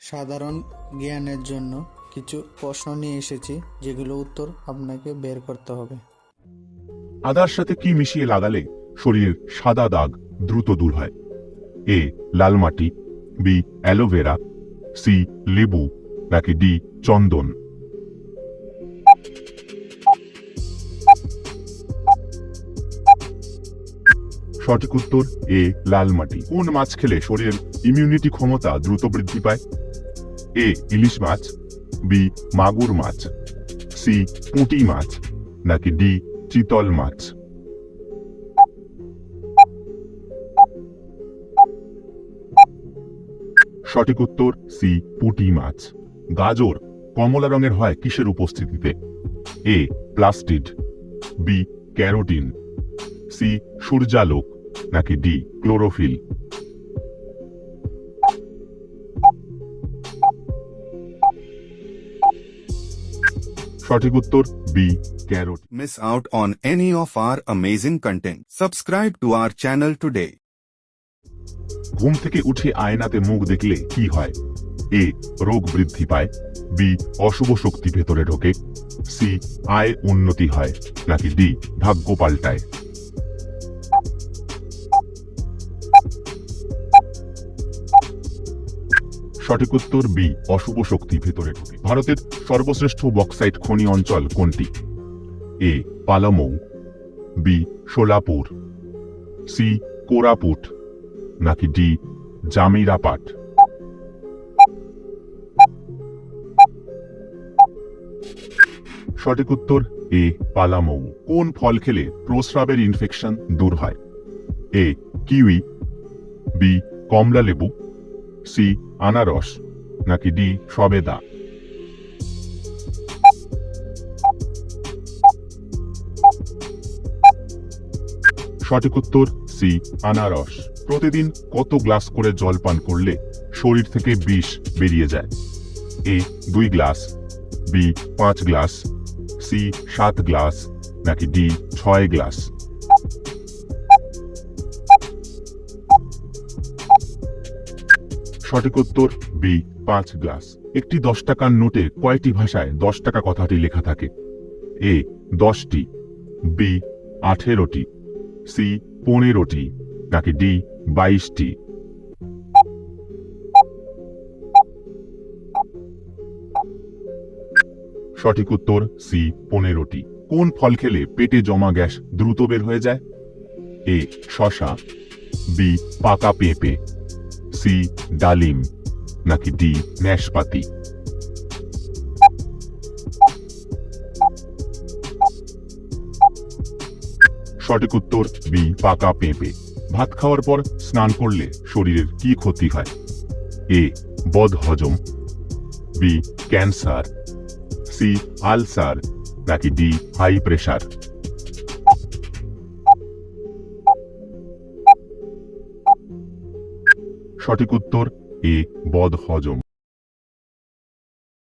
সাধারণ জ্ঞানের জন্য কিছু প্রশ্ন নিয়ে এসেছি, যেগুলো উত্তর আপনাকে বের করতে হবে। আদার সাথে কি মিশিয়ে লাগালে শরীরের সাদা দাগ দ্রুত দূর হয়? এ, লাল মাটি, বি অ্যালোভেরা সি, লেবু, নাকি ডি, চন্দন? সঠিক উত্তর, এ, লাল মাটি। কোন মাছ খেলে শরীরের ইমিউনিটি ক্ষমতা দ্রুত বৃদ্ধি পায়? এ ইলিশ মাছ, বি মাগুর মাছ, সি পুঁটি মাছ, নাকি ডি চিতল মাছ? সঠিক উত্তর, সি পুঁটি মাছ। গাজর কমলা রঙের হয় কিসের উপস্থিতিতে? A plastid, B carotene, C সূর্যালোক, নাকি ডি ক্লোরোফিল? সঠিক উত্তর B carrot. Miss out on any of our amazing content subscribe to our channel today ঘুম থেকে উঠে আয়নাতে মুখ দেখলে কি হয়? এ রোগ বৃদ্ধি পায়। বি অশুভ শক্তি ভেতরে ঢোকে। সি আয় উন্নতি হয়। নাকি ডি ভাগ্য পাল্টায়। সঠিক উত্তর বি, অশুভ শক্তি ভেতরে ঢোকে। ভারতের সর্বশ্রেষ্ঠ বক্সাইট খনি অঞ্চল কোনটি? A, Palamau, B, Solapur, C, Koraput, নাকি ডি, জামিরাপাট? সঠিক উত্তর এ, পালামৌ। কোন ফল খেলে প্রস্রাবের ইনফেকশন দূর হয়? এ, কিউই, বি কমলা লেবু সি, আনারস, নাকি ডি, সবেদা? সঠিক উত্তর, সি, আনারস। প্রতিদিন কত গ্লাস করে জল পান করলে শরীর থেকে বিষ বেরিয়ে যায়? এ, দুই গ্লাস, বি, পাঁচ গ্লাস, সি, সাত গ্লাস, নাকি ডি, ছয় গ্লাস? সঠিক উত্তর বি, পাঁচ গ্লাস। একটি দশ টাকার নোটে কয়টি ভাষায় দশ টাকা কথাটি লেখা থাকে? এ, দশটি। বি, আঠেরোটি। সি, পনেরোটি। নাকি ডি, বাইশটি। সঠিক উত্তর সি, পনেরোটি। কোন ফল খেলে পেটে জমা গ্যাস দ্রুত বের হয়ে যায়? এ শশা বি, পাকা পেঁপে। সি, ডালিম, নাকি ডি ন্যাশপাতি সঠিক উত্তর বি, পাকা পেঁপে। ভাত খাওয়ার পর স্নান করলে শরীরের কি ক্ষতি হয়? এ, বদ হজম। B, cancer. সি, আলসার, নাকি ডি, হাই প্রেশার। সঠিক উত্তর এ বদ হজম